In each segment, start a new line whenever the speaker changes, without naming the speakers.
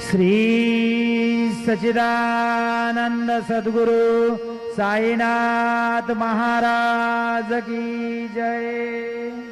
श्री सचिदानंद सद्गुरु साईनाथ महाराज की जय।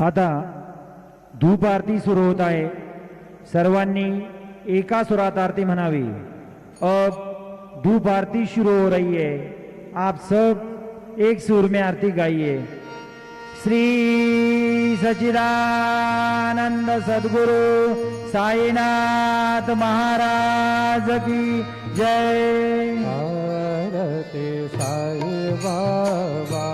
आता धूप आरती सुरू होत आहे. सर्वांनी एका सुरात आरती म्हणावी. अब धूप आरती शुरू हो रही है. आप सब एक सुर में आरती गाइए. श्री सचिदानंद सद्गुरु साईनाथ महाराज की जय।
भारते साई बाबा।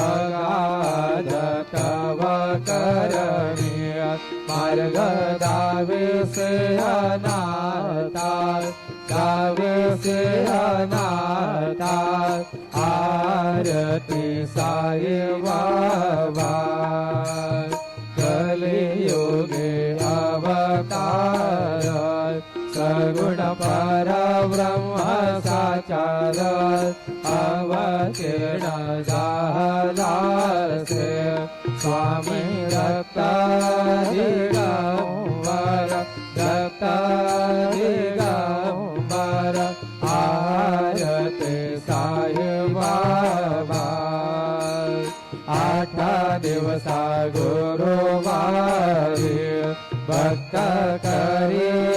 अगाध तव करणीय मार्ग दावे अनाता दावे अनाता आरती साई बाबा कलियुगे अवतार सगुण परब्रह्म साचार अवतीर्ण स्वामी रक्त दिगंबर रक्त दिगंबर आरते साई बाबा आठ दिवसा गुरुवारी भक्त करी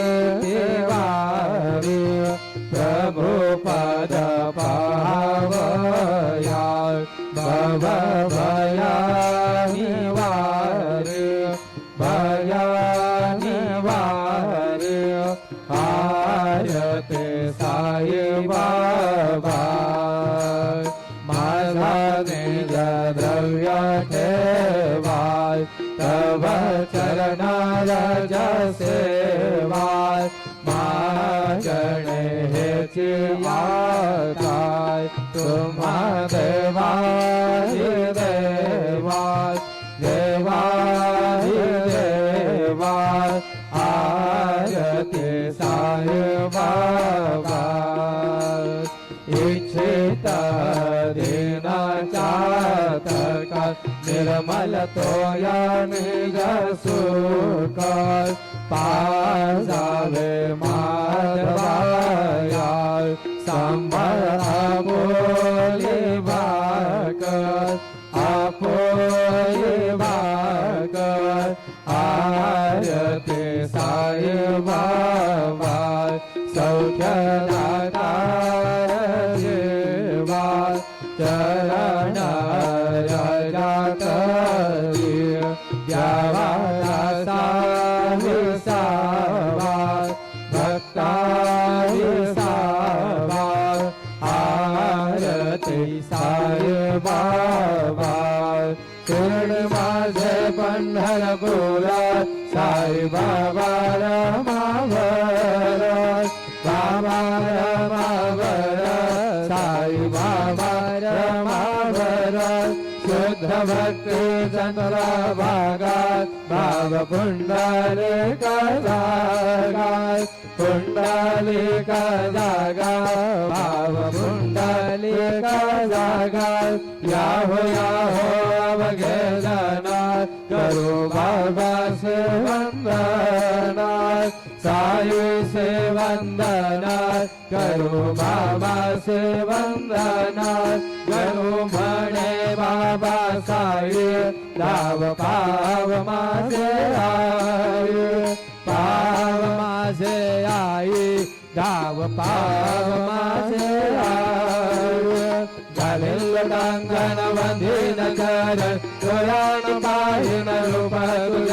નિર્મલતોયાન જસુકાર પાજાવે મા शरण माझे पंढर साईबाबाला साई बाबा मावरात साईबाबा मावरात शुद्ध भक्ती चंद्रा भागात भाव पुंडले कदागात पुंडले कदागा भाव पुंड पुंडाली का जागा याहो याहो अवघेदनाथ करो बाबा से वंदनाथ साई से वंदनाथ करो बाबा से वंदनात करो म्हणे बाबा साई लाव पाव माझे आई पाव माझे आई डाव पाव माझे आई. ಲಿಂಗನ ಬಂದಿನ ಕರ ಪುರಾಣ ಪಾಯಿನ ರೂಪಗುಲ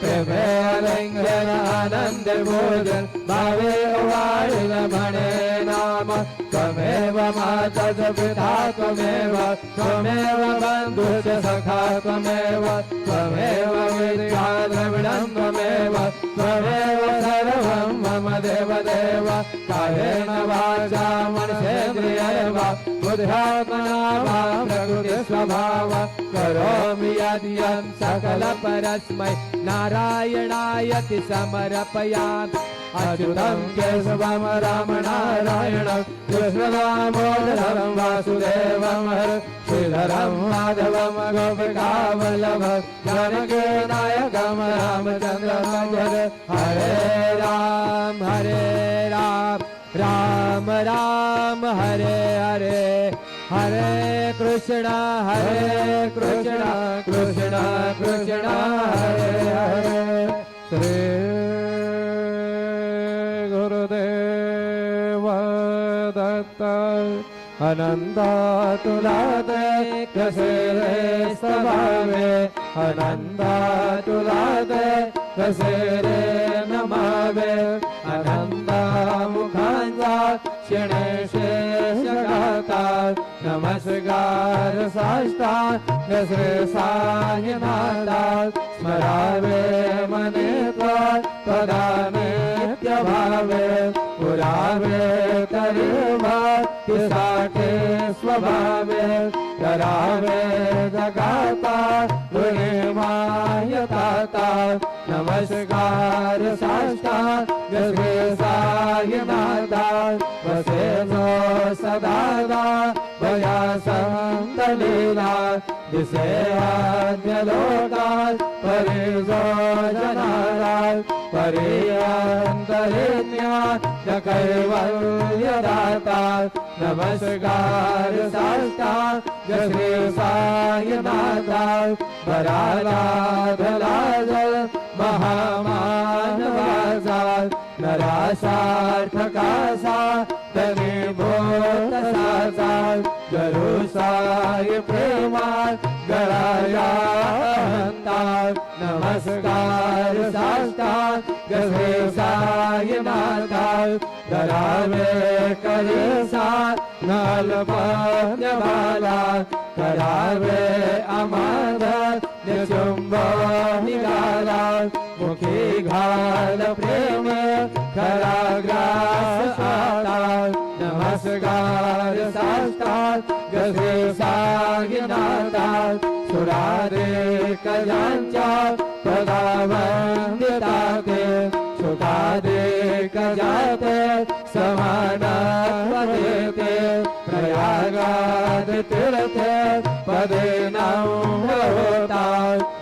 ಪ್ರೇಮೇಲಿಂಗನ ಆನಂದ ಭೋಜನ ಭಾವೇ ವಾಳಿನ ಮಣೆ ನಾಮ त्वमेव माता च पिता त्वमेव त्वमेव बन्धुश्च सखा त्वमेव त्वमेव विद्या द्रविडं त्वमेव त्वमेव सर्वं मम देव देव कायेन वाचा मनसेन्द्रियेव बुद्ध्यात्मना वा प्रकृति स्वभाव करोमि यद्यं सकल परस्मै नारायणायति समर्पयामि अच्युतं केशवं राम नारायणं कृष्णदामोदरं वासुदेवं हर, श्रीधरं माधवं गोपिकावल्लभं जानकीनायकं रामचन्द्रं जय हरे राम हरे राम राम राम, हरे हरे। हरे कृष्ण हरे कृष्ण कृष्ण कृष्ण, हरे हरे। श्री अनंता तुला दे कसे रे सभावे अनंता तुला दे कसे रे नमावे अनंता मुखांचा क्षणे शेष नमस्कार साष्टा कसे साईनाथात स्मरावे मने त्वदा नित्य भावे पुरावे भक्ती साठे स्वभावे करावे जगाता, गुणे मायताता नमस्कार साष्टा श्री साईनाथा वसे जो सदा भया संत लीला दिसे आद्य लोकात परि जो जनाला परि अंतरिज्ञा च कैवल्य दाता नमस्कार साष्टा श्री साईनाथा भराला धला जल महामानवाचा नरासार्थकासा तने बोतसाचा गरु साई प्रेमा गळाया हंता नमस्कार साष्टा गहे साई नाथा करावे करेसा नलपन्यवाला करावे अमाध निशुंभ निघाला मुखी घाल प्रेम, खराग्रास आता, नमस्कार साष्टात गसे सागिनातात सुरारे कजांच्या पदा वंदिताते सुखादे कजाते समान देते प्रयागाद तीर्थे पदेनं होता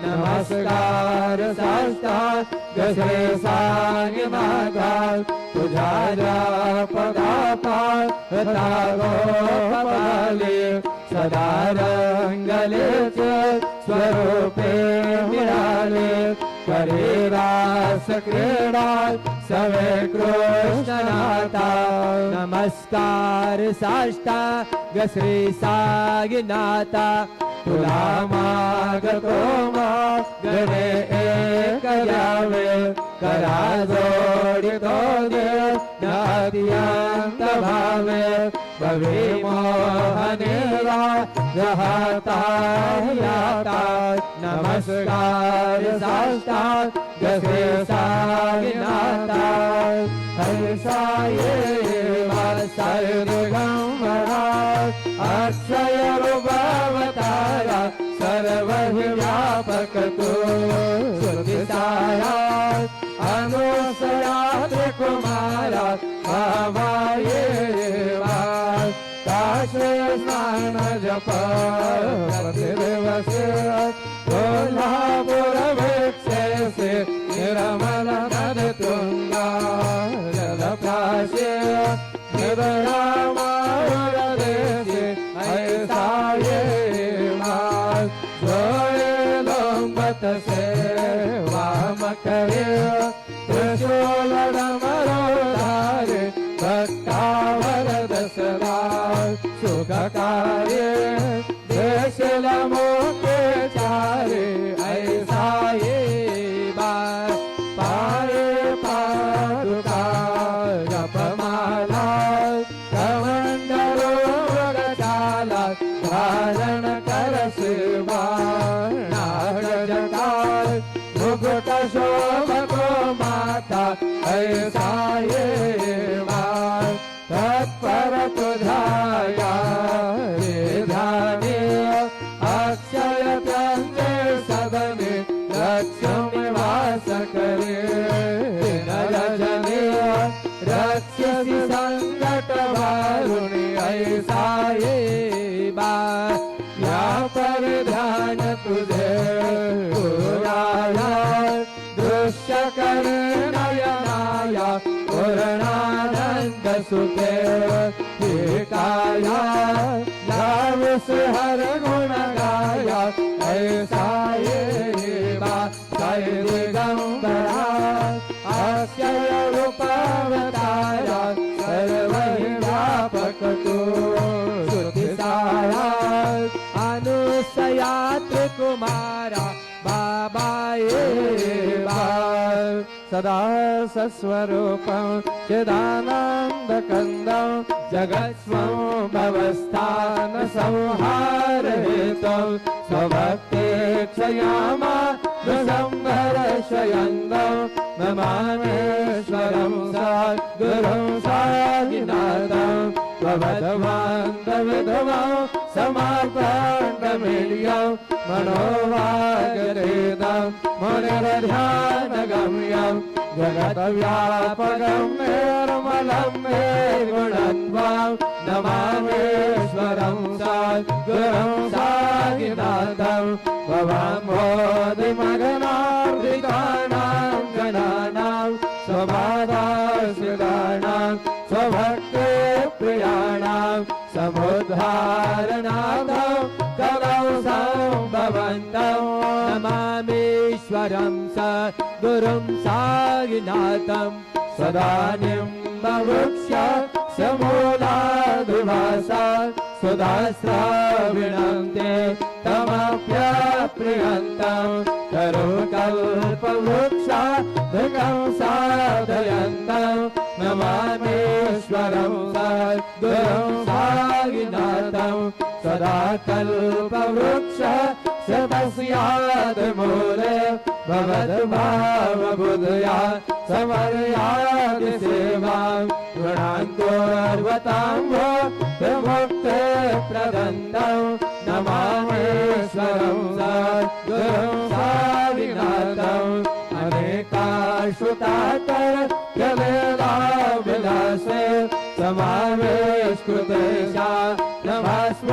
नमस्कार साष्टांग श्री मागा तुझ्या पदापाल पदाले सदा रंगलेच स्वरूपे मिळाले. करे रास क्रीडा सवे कृष्णनाथा. नमस्कार साष्टा गश्री सागिनाथा तुला मागतो गणे एक यावे. करा जोडितो देव नादियंत भावे. भवे याता नमस्कार साष्टा गसे सागिनाता अक्षय रूपावतारा सर्व व्यापक तो सुदिताया अनुसयात कुमारा भावाये काशे स्नान जप प्रतिदिवस कोल्हापुर पूर्णानंद सुखे काया लावस हर गुण गाया ऐसा ये बा दिगंबरा अक्षय रूपावतारा सर्व व्यापक तो सुतिसारा अनुसयात्र कुमारा बाबा ये बाल सदा सस्वरूपं चिदानन्दकन्दं जगत्स्वं भवस्थान स्वभक्ते स्वभते क्षयाम दृशं वर शयन्दरं दां सा समापण्डमिल्यं मनोवागरेदं मुनिरध्यानगम्यं जगतव्यापकं निर्मलं निर्गुणत्वं नमामेश्वरं सा गुरुं सागिनाथं भवाम्भोधिमगनार्दिकानां जनानां स्वबाधाश्रितानां स्वभक्ते प्रियाणां समुद्धारणाथं सम्भवन्तौ नमामीश्वरं स गुरुं सागिनाथं सदानिं बवृक्ष समूलाधिवासा सुधास्राविणं ते तमप्यप्रियन्तं करुकल्पवृक्षा धिकं साधयन्तं नमामीश्वरं सद्गुरुं सागिनाथं सदा कल्पवृक्ष शतस्यादिमूले भवद्भावबुधया समर्यादि सेवां गृणान्तोर्वतां भो विमुक्ते प्रदन्तं नमामेश्वरं सद्गुरुं साविनाथम् अनेकाश्रुतातर विलासे समावेशकृतेशा नमस्व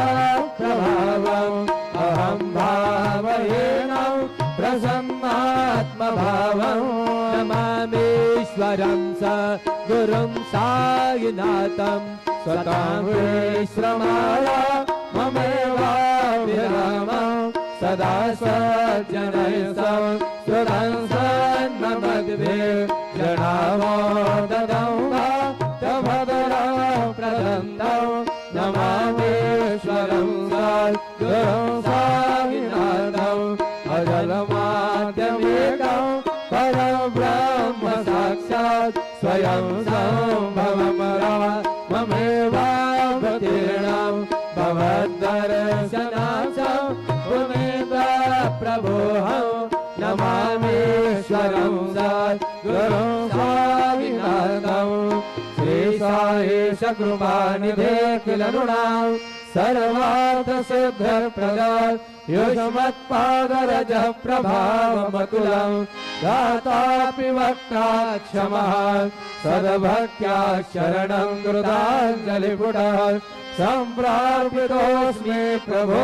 नमामीश्वरं स गुरुं सायिनाथं स्वतां विश्रमाय सदा सज्जनैः सुरं सन्नमद्भिः जनामो ददं वा भद्रं प्रदन्तं नमामीश्वरं सद्गुरुं नमामीश्वरं सद्गुरुं स्वामिनाथम् श्रीसायेश कृपानिधे किल नृणां सर्वार्थसिद्धप्रदा युष्मत्पादरजः प्रभावमतुलं दातापि वक्ता क्षमः सद्भक्त्या शरणं कृताञ्जलिपुटः। सम्प्रार्पितोऽस्मि प्रभो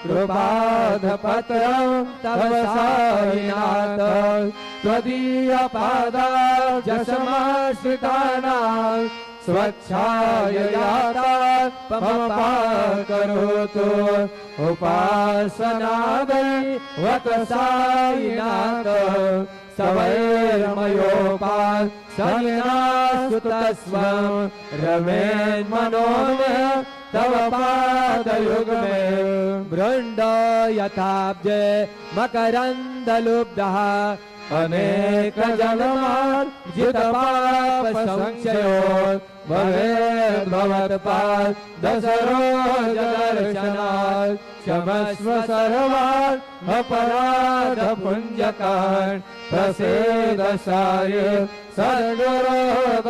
કૃપાધપત્રમ તવ સારીનાથ ત્વદીય પાદા જસમાશ્રિતાના સ્વચ્છાયયાતા પમપાકરોતુ ઉપાસનાદે વત સારીનાથ સવૈરમયોપાસ સન્યાસુતસ્વ રમેન્મનો तव पादयुग्मे बृण्ड यथाब्जे मकरन्दलुब्धः अनेक जन्मान् जितपाप संशयो भवेद्भवत्पाद दशरोज दर्शनात् क्षमस्व सर्वान् अपराध पुञ्जकान् प्रसेद साय सद्गुरोदयानिधे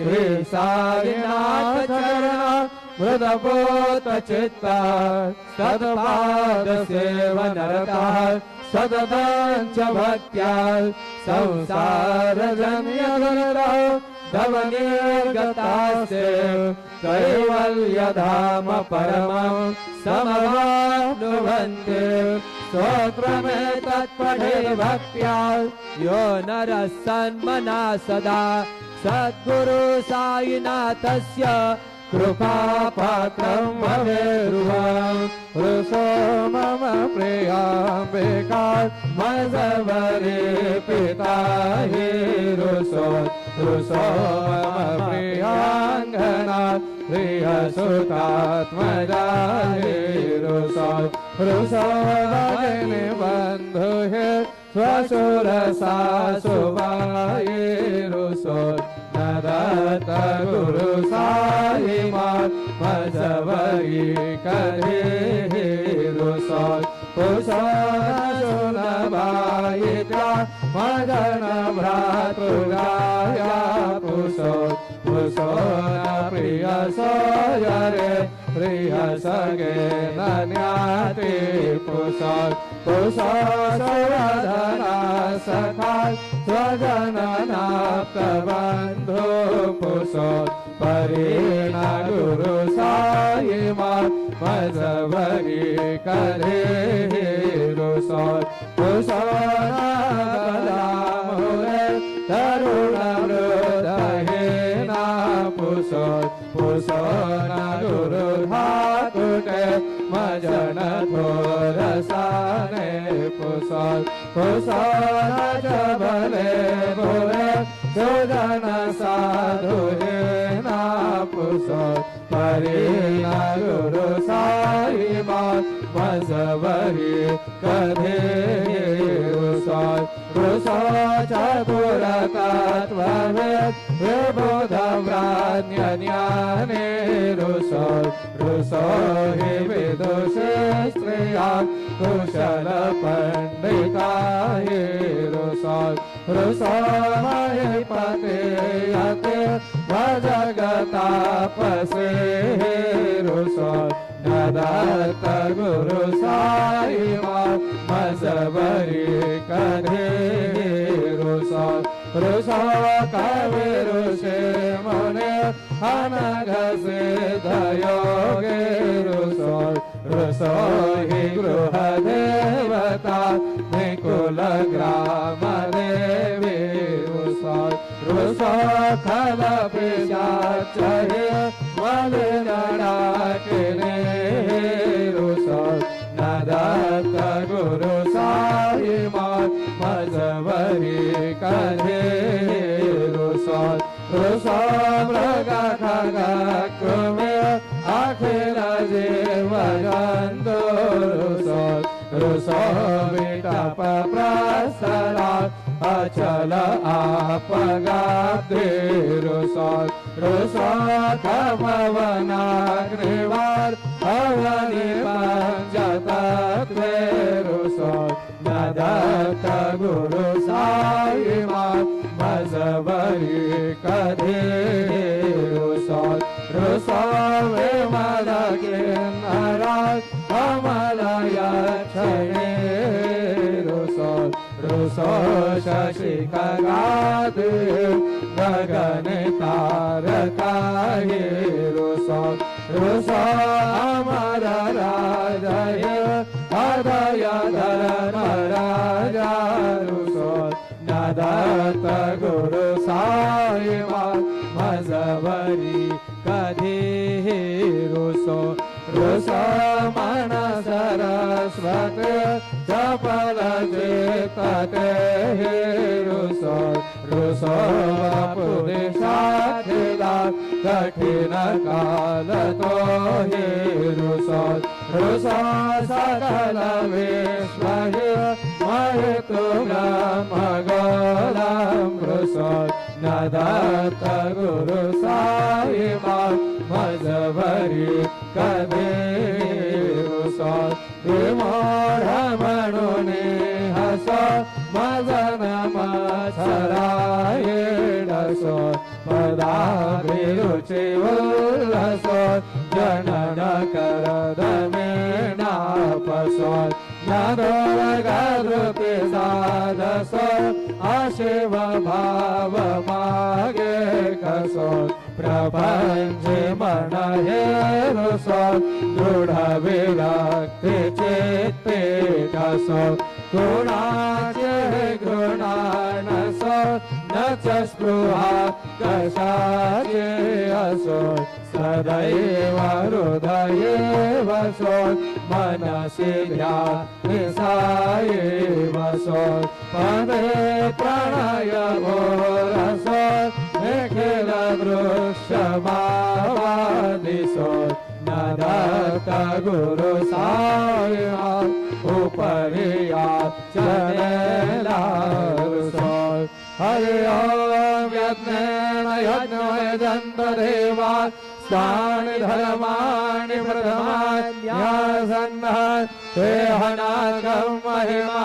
શ્રી સારીનાથ ચરણ મૃદબોત ચિત્તા સદપાદ સેવનરતા સદદંચ ભક્ત્યા સંસાર જન્ય ગણરા ધવનિર્ગતાસ્તે કૈવલ્યધામ પરમં સમવાનુવંતે तत्पठे भक्त्या यो नरः सन्मना सदा। सद्गुरु साईनाथस्य कृपापात्रं भवेरुवां। रुसो मम प्रियाम्बिकात् मजवरे पिता हि रुसो रुसो मम प्रियाङ्गनात् प्रियसुतात्मजा हि रुसो बन्धु हि स्वसुरसा सुवाये रुसो नदत गुरु साई मात मजवरी करे रुसो कुसो सुनबायिता मदन भ्रातृगाया पुसो સોના પ્રિય સોયરે પ્રિય સગે ધન્યાતિ પુષક પુષધના સખા સ્વજનના પ્રબંધો પુષક પરિણા ગુરુ સાયમાં મજવરી કરે રોષ પુષણા पुसो न गुरु धातुटे मजन थोरसाने पुसो पुसो न चबले भोरे सुजन साधु ना पुसो परेण गुरु साई मा मजवरी कधे रुसो रुसो चतुर तत्ववेद विबोधव्रान्यज्ञाने रुषो रुषो हि विदुष स्त्रिया कुशलपण्डिता हि रुषो रुषो महीपते यते भजगतापसे रुषो नदत्त गुरु રોષાવા કાવે રોષે મને અનાઘસે ધયોગે રોષો રોષો હિ ગૃહ દેવતા નિકુલ ગ્રામ દેવી રોષો રોષો ખલ પિશાચરે વલ જડાકને રોષો નાદાત ગુરુ मजवरी कधे रुषो रुषो मृग खग कृमे अखिल जीव जन्तु रुषो रुषो विटप प्रसरा अचल आपगाब्दे रुषो रुषो कमवनाग्निवार पञ्चतत्वे रुषो नदत्त गुरु साई मा मजवरी कधे रुषो रुषो विमल किन्नराज कमलय क्षणे रुषो रुषो शशिखगादे गगन तारकाये रुषो रुषो अमर नदत्त गुरु साई मा मजवरी कधे रुषो रुषो मन सरस्वत चपल चेतते रुषो रुषो पुरुषाखिला कठिन काल तो हे रुषो रुषो सकल विश्व तुम मृषद नदत गुरु साहिबा मजबरी कबीर सद विमोढ म्हणून हस मजन मसराय डसो पदा बिरुचे उल्लसो जनन कर दमेना पसोत. ज्ञानोरगरुति साधसो अशिव भाव मागे कसो प्रपञ्च मन हे रसो दृढ विरक्ति चित्ते कसो गुणाचे गृणानसो न च स्पृहा कशाचे असो। સદૈવ હૃદયે વસો મનસે ધ્યા વિષાયે વસો પદે પ્રણય ભોરસો નિખિલ વૃક્ષમાવાદિશો નદત ગુરુ સાયા ઉપરિયા ચરેલા હરે યજ્ઞ યજ્ઞ દેવા स्थानि धर्माणि प्रथमान्यासन्न ते हनाकं महिमा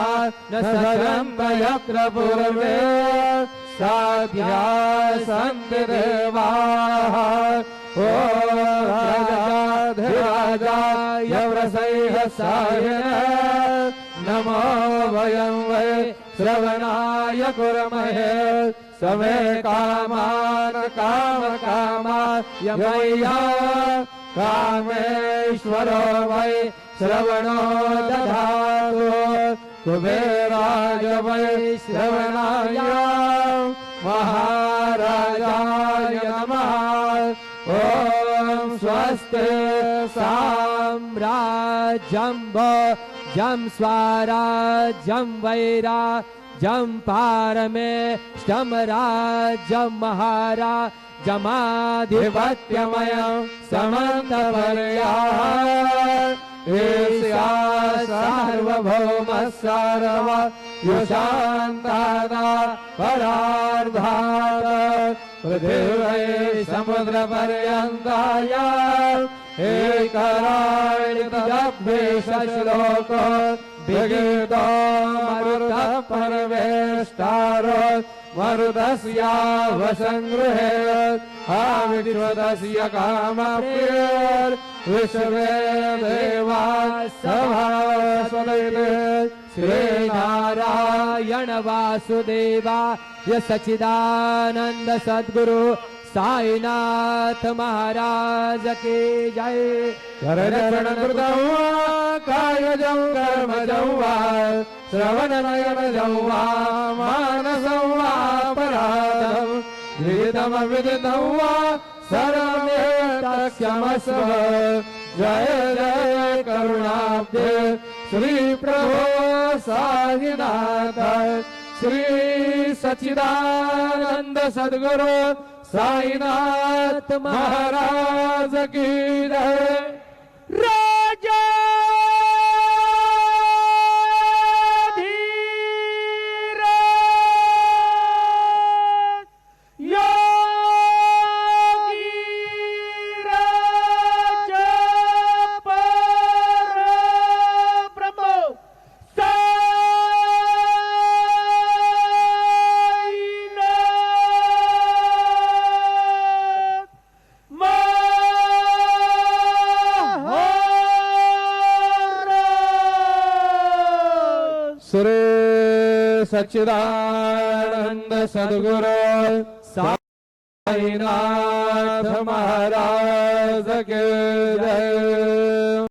न सदम्ब यत्र पूर्वे साध्या सन्ति देवाः ओ राजाधिराजाय व्रसैः नमो वयं वै श्रवणाय कुर्महे। समे कामान्, काम कामाय मय्या कामेश्वरो वै श्रवणो दधातु। कुबेराय वै श्रवणाय महाराजाय नमः। ॐ स्वस्ति
साम्राज्यं जं स्वराज्यं वैराज्यं पारमेष्टं राज्यं महाराजमाधिपत्यमयं समन्तपर्याः ईर्ष्या सार्वभौम सर्व युशान्तादा परार्धात्
पृथिवी समुद्र पर्यंताय एकराळितभ्येष श्लोक। विगीतो मरुतः परमेष्टार मरुदस्यावसङ्गृहे आविश्वदस्य कामप्रियर विश्वे देवा सभासदैते
श्रीनारायण वासुदेवा य सचिदानंद सद्गुरु साईनाथ महाराज की जय
करचरणकृतं वा कायजं कर्मजं वा श्रवणनयनजौवा मानसौवा पराधं विदितमविदितौवा सर्वेतस्यमस्व जय जय करुणाब्दे। श्रीप्रभो साईनाथ श्री सचिदानंद सद्गुरु साईनाथ महाराज की जय। सच्चिदानन्द सद्गुरु।